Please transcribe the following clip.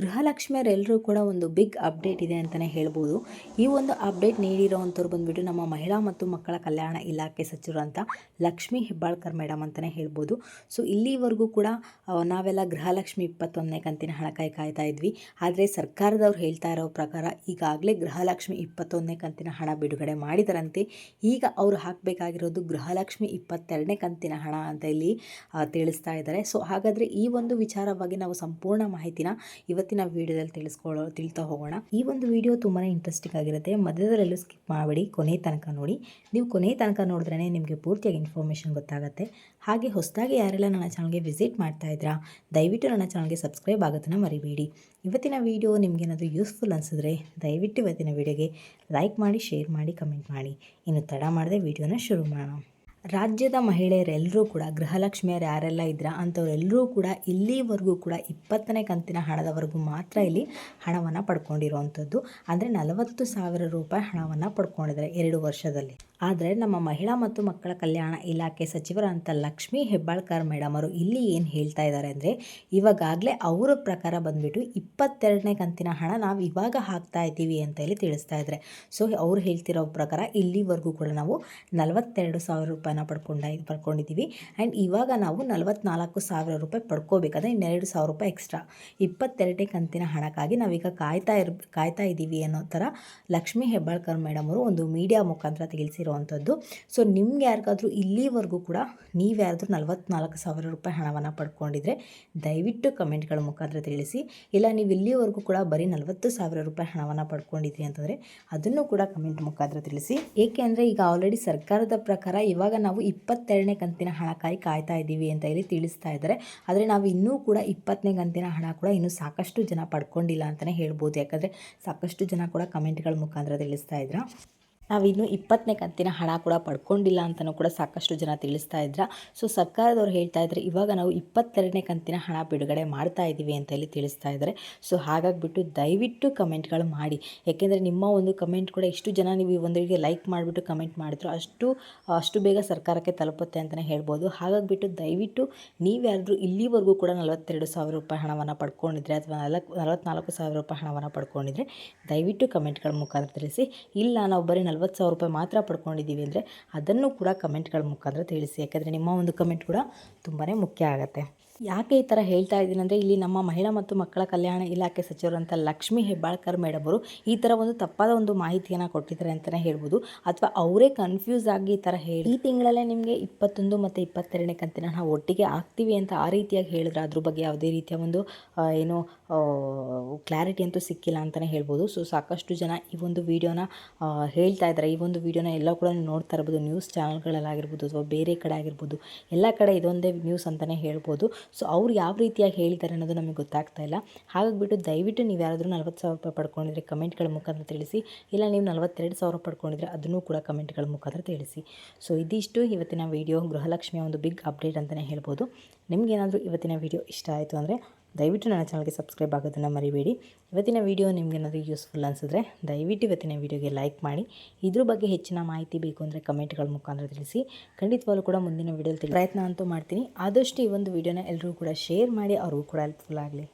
ಗೃಹಲಕ್ಷ್ಮಿಯರೆಲ್ಲರೂ ಕೂಡ ಒಂದು big update ಇದೆ ಅಂತಲೇ ಹೇಳ್ಬೋದು. ಈ ಒಂದು ಅಪ್ಡೇಟ್ ನೀಡಿರೋವಂಥವ್ರು ಬಂದುಬಿಟ್ಟು ನಮ್ಮ ಮಹಿಳಾ ಮತ್ತು ಮಕ್ಕಳ ಕಲ್ಯಾಣ ಇಲಾಖೆ ಸಚಿವರು ಅಂತ ಲಕ್ಷ್ಮೀ ಹೆಬ್ಬಾಳ್ಕರ್ ಮೇಡಮ್ ಅಂತಲೇ ಹೇಳ್ಬೋದು. ಸೊ ಇಲ್ಲಿವರೆಗೂ ಕೂಡ ನಾವೆಲ್ಲ ಗೃಹಲಕ್ಷ್ಮಿ ಇಪ್ಪತ್ತೊಂದನೇ ಕಂತಿನ ಹಣ ಕೈ ಕಾಯ್ತಾ ಇದ್ವಿ. ಆದರೆ ಸರ್ಕಾರದವ್ರು ಹೇಳ್ತಾ ಇರೋ ಪ್ರಕಾರ ಈಗಾಗಲೇ ಗೃಹಲಕ್ಷ್ಮಿ ಇಪ್ಪತ್ತೊಂದನೇ ಕಂತಿನ ಹಣ ಬಿಡುಗಡೆ ಮಾಡಿದರಂತೆ. ಈಗ ಅವರು ಹಾಕಬೇಕಾಗಿರೋದು ಗೃಹಲಕ್ಷ್ಮಿ ಇಪ್ಪತ್ತೆರಡನೇ ಕಂತಿನ ಹಣ ಅಂತ ಇಲ್ಲಿ ತಿಳಿಸ್ತಾ ಇದ್ದಾರೆ. ಸೊ ಹಾಗಾದರೆ ಈ ಒಂದು ವಿಚಾರವಾಗಿ ನಾವು ಸಂಪೂರ್ಣ ಮಾಹಿತಿನ ಇವತ್ತಿನ ವಿಡಿಯೋದಲ್ಲಿ ತಿಳಿಸ್ಕೊಳ್ಳೋ, ತಿಳ್ತಾ ಹೋಗೋಣ. ಈ ಒಂದು ವಿಡಿಯೋ ತುಂಬಾ ಇಂಟ್ರೆಸ್ಟಿಂಗ್ ಆಗಿರುತ್ತೆ. ಮಧ್ಯದಲ್ಲೆಲ್ಲೂ ಸ್ಕಿಪ್ ಮಾಡಬೇಡಿ. ಕೊನೆ ತನಕ ನೋಡಿ. ನೀವು ಕೊನೆ ತನಕ ನೋಡಿದ್ರೇ ನಿಮಗೆ ಪೂರ್ತಿಯಾಗಿ ಇನ್ಫಾರ್ಮೇಷನ್ ಗೊತ್ತಾಗುತ್ತೆ. ಹಾಗೆ ಹೊಸದಾಗಿ ಯಾರೆಲ್ಲ ನನ್ನ ಚಾನಲ್ಗೆ ವಿಸಿಟ್ ಮಾಡ್ತಾ ಇದ್ರಾ, ದಯವಿಟ್ಟು ನನ್ನ ಚಾನಲ್ಗೆ ಸಬ್ಸ್ಕ್ರೈಬ್ ಆಗೋದನ್ನು ಮರಿಬೇಡಿ. ಇವತ್ತಿನ ವಿಡಿಯೋ ನಿಮಗೇನಾದರೂ ಯೂಸ್ಫುಲ್ ಅನಿಸಿದ್ರೆ ದಯವಿಟ್ಟು ಇವತ್ತಿನ ವಿಡಿಯೋಗೆ ಲೈಕ್ ಮಾಡಿ ಶೇರ್ ಮಾಡಿ ಕಮೆಂಟ್ ಮಾಡಿ. ಇನ್ನು ತಡ ಮಾಡದೆ ವಿಡಿಯೋನ ಶುರು ಮಾಡೋಣ. ರಾಜ್ಯದ ಮಹಿಳೆಯರೆಲ್ಲರೂ ಕೂಡ, ಗೃಹಲಕ್ಷ್ಮಿಯರು ಯಾರೆಲ್ಲ ಇದ್ರ ಅಂಥವರೆಲ್ಲರೂ ಕೂಡ ಇಲ್ಲಿವರೆಗೂ ಕೂಡ ಇಪ್ಪತ್ತನೇ ಕಂತಿನ ಹಣದವರೆಗೂ ಮಾತ್ರ ಇಲ್ಲಿ ಹಣವನ್ನು ಪಡ್ಕೊಂಡಿರುವಂಥದ್ದು. ಅಂದರೆ ನಲವತ್ತು ಸಾವಿರ ರೂಪಾಯಿ ಹಣವನ್ನು ಪಡ್ಕೊಂಡಿದ್ದಾರೆ ಎರಡು ವರ್ಷದಲ್ಲಿ. ಆದರೆ ನಮ್ಮ ಮಹಿಳಾ ಮತ್ತು ಮಕ್ಕಳ ಕಲ್ಯಾಣ ಇಲಾಖೆ ಸಚಿವರಂತ ಲಕ್ಷ್ಮೀ ಹೆಬ್ಬಾಳ್ಕರ್ ಮೇಡಮ್ ಅವರು ಇಲ್ಲಿ ಏನು ಹೇಳ್ತಾ ಇದ್ದಾರೆ ಅಂದರೆ, ಇವಾಗಾಗಲೇ ಅವರ ಪ್ರಕಾರ ಬಂದುಬಿಟ್ಟು ಇಪ್ಪತ್ತೆರಡನೇ ಕಂತಿನ ಹಣ ನಾವು ಇವಾಗ ಹಾಕ್ತಾ ಇದ್ದೀವಿ ಅಂತ ಹೇಳಿ ತಿಳಿಸ್ತಾ ಇದ್ದಾರೆ ಸೊ ಅವ್ರು ಹೇಳ್ತಿರೋ ಪ್ರಕಾರ ಇಲ್ಲಿವರೆಗೂ ಕೂಡ ನಾವು ನಲವತ್ತೆರಡು ಸಾವಿರ ರೂಪಾಯಿನ ಪಡ್ಕೊಂಡ ಪಡ್ಕೊಂಡಿದ್ದೀವಿ ಆ್ಯಂಡ್ ಇವಾಗ ನಾವು ನಲವತ್ನಾಲ್ಕು ಸಾವಿರ ರೂಪಾಯಿ ಪಡ್ಕೋಬೇಕಾದ್ರೆ ಇನ್ನೆರಡು ಸಾವಿರ ರೂಪಾಯಿ ಎಕ್ಸ್ಟ್ರಾ ಇಪ್ಪತ್ತೆರಡನೇ ಕಂತಿನ ಹಣಕ್ಕಾಗಿ ನಾವೀಗ ಕಾಯ್ತಾ ಇರ್, ಕಾಯ್ತಾ ಇದ್ದೀವಿ ಅನ್ನೋ ಥರ ಲಕ್ಷ್ಮೀ ಹೆಬ್ಬಾಳ್ಕರ್ ಮೇಡಮ್ ಅವರು ಒಂದು ಮೀಡಿಯಾ ಮುಖಾಂತರ ತಿಳಿಸಿರುವಂಥದ್ದು ಸೊ ನಿಮ್ಗೆ ಯಾರಿಗಾದ್ರೂ ಇಲ್ಲಿವರೆಗೂ ಕೂಡ ನೀವು ಯಾರಾದರೂ ನಲವತ್ನಾಲ್ಕು ಸಾವಿರ ರೂಪಾಯಿ ಹಣವನ್ನು ಪಡ್ಕೊಂಡಿದ್ರೆ ದಯವಿಟ್ಟು ಕಮೆಂಟ್ಗಳ ಮುಖಾಂತರ ತಿಳಿಸಿ. ಇಲ್ಲ, ನೀವು ಇಲ್ಲಿವರೆಗೂ ಕೂಡ ಬರೀ ನಲವತ್ತು ಸಾವಿರ ರೂಪಾಯಿ ಹಣವನ್ನು ಪಡ್ಕೊಂಡಿದ್ರಿ ಅಂತಂದರೆ ಅದನ್ನು ಕೂಡ ಕಮೆಂಟ್ ಮುಖಾಂತರ ತಿಳಿಸಿ. ಏಕೆಂದರೆ ಈಗ ಆಲ್ರೆಡಿ ಸರ್ಕಾರದ ಪ್ರಕಾರ ಇವಾಗ ನಾವು ಇಪ್ಪತ್ತೆರಡನೇ ಕಂತಿನ ಹಣಕ್ಕಾಗಿ ಕಾಯ್ತಾ ಇದ್ದೀವಿ ಅಂತ ಹೇಳಿ ತಿಳಿಸ್ತಾ ಇದ್ದಾರೆ. ಆದರೆ ನಾವು ಇನ್ನೂ ಕೂಡ ಇಪ್ಪತ್ತನೇ ಕಂತಿನ ಹಣ ಕೂಡ ಇನ್ನೂ ಸಾಕಷ್ಟು ಜನ ಪಡ್ಕೊಂಡಿಲ್ಲ ಅಂತಲೇ ಹೇಳ್ಬೋದು. ಯಾಕಂದರೆ ಸಾಕಷ್ಟು ಜನ ಕೂಡ ಕಮೆಂಟ್ಗಳ ಮುಖಾಂತರ ತಿಳಿಸ್ತಾ ಇದ್ರ? ನಾವಿನ್ನು ಇಪ್ಪತ್ತನೇ ಕಂತಿನ ಹಣ ಕೂಡ ಪಡ್ಕೊಂಡಿಲ್ಲ ಅಂತಲೂ ಕೂಡ ಸಾಕಷ್ಟು ಜನ ತಿಳಿಸ್ತಾ ಇದ್ರ. ಸೊ ಸರ್ಕಾರದವ್ರು ಹೇಳ್ತಾ ಇದ್ದಾರೆ ಇವಾಗ ನಾವು ಇಪ್ಪತ್ತೆರಡನೇ ಕಂತಿನ ಹಣ ಬಿಡುಗಡೆ ಮಾಡ್ತಾ ಇದ್ದೀವಿ ಅಂತ ಹೇಳಿ ತಿಳಿಸ್ತಾ ಇದ್ದಾರೆ ಸೊ ಹಾಗಾಗಿಬಿಟ್ಟು ದಯವಿಟ್ಟು ಕಮೆಂಟ್ಗಳು ಮಾಡಿ. ಯಾಕೆಂದರೆ ನಿಮ್ಮ ಒಂದು ಕಮೆಂಟ್ ಕೂಡ ಎಷ್ಟು ಜನ ನೀವು ಈ ಒಂದು ವಿಡಿಯೋ ಲೈಕ್ ಮಾಡಿಬಿಟ್ಟು ಕಮೆಂಟ್ ಮಾಡಿದ್ರು ಅಷ್ಟು ಅಷ್ಟು ಬೇಗ ಸರ್ಕಾರಕ್ಕೆ ತಲುಪುತ್ತೆ ಅಂತಲೇ ಹೇಳ್ಬೋದು. ಹಾಗಾಗಿಬಿಟ್ಟು ದಯವಿಟ್ಟು ನೀವ್ಯಾರಾದರೂ ಇಲ್ಲಿವರೆಗೂ ಕೂಡ ನಲವತ್ತೆರಡು ಸಾವಿರ ರೂಪಾಯಿ ಹಣವನ್ನು ಪಡ್ಕೊಂಡಿದ್ರೆ ಅಥವಾ ನಾಲ್ಕು, ನಲವತ್ನಾಲ್ಕು ಸಾವಿರ ರೂಪಾಯಿ ಹಣವನ್ನು ಪಡ್ಕೊಂಡಿದ್ರೆ ದಯವಿಟ್ಟು ಕಮೆಂಟ್ಗಳ ಮುಖಾಂತರ ತಿಳಿಸಿ. ಇಲ್ಲ, ನಾವು ಬರೀ ನಲ್ವತ್ತು ಸಾವಿರ ರೂಪಾಯಿ ಮಾತ್ರ ಪಡ್ಕೊಂಡಿದ್ದೀವಿ ಅಂದರೆ ಅದನ್ನು ಕೂಡ ಕಮೆಂಟ್ಗಳ ಮುಖಾಂತರ ತಿಳಿಸಿ. ಯಾಕಂದರೆ ನಿಮ್ಮ ಒಂದು ಕಮೆಂಟ್ ಕೂಡ ತುಂಬಾ ಮುಖ್ಯ ಆಗುತ್ತೆ. ಯಾಕೆ ಈ ಥರ ಹೇಳ್ತಾ ಇದ್ದೀನಿ ಅಂದರೆ ಇಲ್ಲಿ ನಮ್ಮ ಮಹಿಳಾ ಮತ್ತು ಮಕ್ಕಳ ಕಲ್ಯಾಣ ಇಲಾಖೆ ಸಚಿವರಂತ ಲಕ್ಷ್ಮೀ ಹೆಬ್ಬಾಳ್ಕರ್ ಮೇಡಮ್ ಈ ಥರ ಒಂದು ತಪ್ಪಾದ ಒಂದು ಮಾಹಿತಿಯನ್ನು ಕೊಟ್ಟಿದ್ದಾರೆ ಅಂತಲೇ ಹೇಳ್ಬೋದು. ಅಥವಾ ಅವರೇ ಕನ್ಫ್ಯೂಸ್ ಆಗಿ ಈ ಥರ ಹೇಳಿ ಈ ತಿಂಗಳಲ್ಲೇ ನಿಮಗೆ ಇಪ್ಪತ್ತೊಂದು ಮತ್ತು ಇಪ್ಪತ್ತೆರಡನೇ ಕಂತಿನ ಹಣ ಒಟ್ಟಿಗೆ ಆಗ್ತೀವಿ ಅಂತ ಆ ರೀತಿಯಾಗಿ ಹೇಳಿದ್ರೆ ಅದ್ರ ಬಗ್ಗೆ ಯಾವುದೇ ರೀತಿಯ ಒಂದು ಏನು ಕ್ಲಾರಿಟಿ ಅಂತೂ ಸಿಕ್ಕಿಲ್ಲ ಅಂತಲೇ ಹೇಳ್ಬೋದು. ಸೊ ಸಾಕಷ್ಟು ಜನ ಈ ಒಂದು ವಿಡಿಯೋನ ಹೇಳ್ತಾ ಇದ್ದಾರೆ. ಈ ಒಂದು ವಿಡಿಯೋನ ಎಲ್ಲ ಕೂಡ ನೀವು ನೋಡ್ತಾ ಇರ್ಬೋದು. ನ್ಯೂಸ್ ಚಾನಲ್ಗಳಲ್ಲಾಗಿರ್ಬೋದು ಅಥವಾ ಬೇರೆ ಕಡೆ ಆಗಿರ್ಬೋದು. ಎಲ್ಲ ಕಡೆ ಇದೊಂದೇ ನ್ಯೂಸ್ ಅಂತಲೇ ಹೇಳ್ಬೋದು. ಸೊ ಅವ್ರು ಯಾವ ರೀತಿಯಾಗಿ ಹೇಳಿದ್ದಾರೆ ಅನ್ನೋದು ನಮಗೆ ಗೊತ್ತಾಗ್ತಾ ಇಲ್ಲ. ಹಾಗಾಗಿಬಿಟ್ಟು ದಯವಿಟ್ಟು ನೀವು ಯಾರಾದರೂ ನಲ್ವತ್ತು ಸಾವಿರ ರೂಪಾಯಿ ಪಡ್ಕೊಂಡಿದ್ರೆ ಕಮೆಂಟ್ಗಳ ಮುಖಾಂತರ ತಿಳಿಸಿ. ಇಲ್ಲ, ನೀವು ನಲ್ವತ್ತೆರಡು ಸಾವಿರ ಪಡ್ಕೊಂಡಿದ್ರೆ ಅದನ್ನು ಕೂಡ ಕಮೆಂಟ್ಗಳ ಮುಖಾಂತರ ತಿಳಿಸಿ. ಸೊ ಇದಿಷ್ಟು ಇವತ್ತಿನ ವಿಡಿಯೋ ಗೃಹಲಕ್ಷ್ಮಿಯ ಒಂದು ಬಿಗ್ ಅಪ್ಡೇಟ್ ಅಂತಲೇ ಹೇಳ್ಬೋದು. ನಿಮಗೇನಾದರೂ ಇವತ್ತಿನ ವಿಡಿಯೋ ಇಷ್ಟ ಆಯಿತು ಅಂದರೆ ದಯವಿಟ್ಟು ನನ್ನ ಚಾನಲ್ಗೆ ಸಬ್ಸ್ಕ್ರೈಬ್ ಆಗೋದನ್ನು ಮರಿಬೇಡಿ. ಇವತ್ತಿನ ವಿಡಿಯೋ ನಿಮಗೇನಾದರೂ ಯೂಸ್ಫುಲ್ ಅನಿಸಿದ್ರೆ ದಯವಿಟ್ಟು ಇವತ್ತಿನ ವಿಡಿಯೋಗೆ ಲೈಕ್ ಮಾಡಿ. ಇದ್ರ ಬಗ್ಗೆ ಹೆಚ್ಚಿನ ಮಾಹಿತಿ ಬೇಕು ಅಂದರೆ ಕಮೆಂಟ್ಗಳ ಮುಖಾಂತರ ತಿಳಿಸಿ. ಖಂಡಿತವಾಗ್ಲೂ ಕೂಡ ಮುಂದಿನ ವಿಡಿಯೋದಲ್ಲಿ ಪ್ರಯತ್ನ ಅಂತೂ ಮಾಡ್ತೀನಿ. ಆದಷ್ಟು ಈ ಒಂದು ವಿಡಿಯೋನ ಎಲ್ಲರೂ ಕೂಡ ಶೇರ್ ಮಾಡಿ, ಅವ್ರಿಗೂ ಕೂಡ ಹೆಲ್ಪ್ಫುಲ್ ಆಗಲಿ.